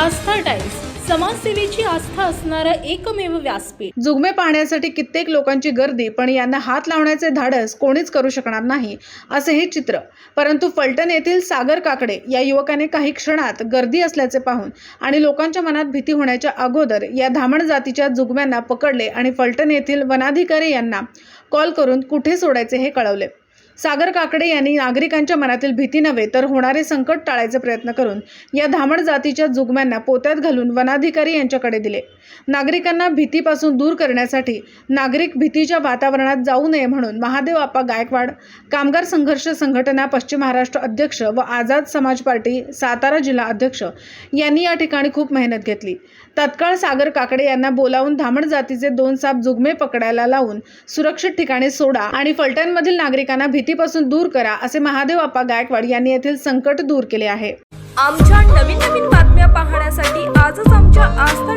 आस्था times. समाजसेवेची आस्था असणारं एकमेव व्यासपीठ. जुगमे पाहण्यासाठी कित्येक लोकांची गर्दी पण यांना हात लावण्याचे धाडस कोणीच करू शकणार नाही असे हे चित्र. परंतु फलटण येथील सागर काकडे या युवकाने काही क्षणात गर्दी असल्याचे पाहून आणि लोकांच्या मनात भीती होण्याच्या अगोदर या धामण जातीच्या जुगम्यांना पकडले आणि फलटण येथील वनाधिकारी यांना कॉल करून कुठे सोडायचे हे कळवले. सागर काकडे यांनी नागरिकांच्या मनातील भीती नव्हे तर होणारे संकट टाळायचे प्रयत्न करून या धामण जातीच्या जुगम्यांना पोत्यात घालून वनाधिकारी यांच्याकडे दिले. नागरिकांना भीतीपासून दूर करण्यासाठी नागरिक भीतीच्या वातावरणात जाऊ नये म्हणून महादेव आप्पा गायकवाड कामगार संघर्ष संघटना पश्चिम महाराष्ट्र अध्यक्ष व आझाद समाज पार्टी सातारा जिल्हा अध्यक्ष यांनी या ठिकाणी खूप मेहनत घेतली. तत्काळ सागर काकडे यांना बोलावून धामण जातीचे दोन साप जुगमे पकडायला लावून सुरक्षित ठिकाणी सोडा आणि फलट्यांमधील नागरिकांना भीती भीतीपासून दूर करा असे महादेव आप्पा गायकवाड यांनी येथील संकट दूर केले आहे. आमच्या नवीन नवीन बातम्या पाहण्यासाठी आजच आमच्या आस्था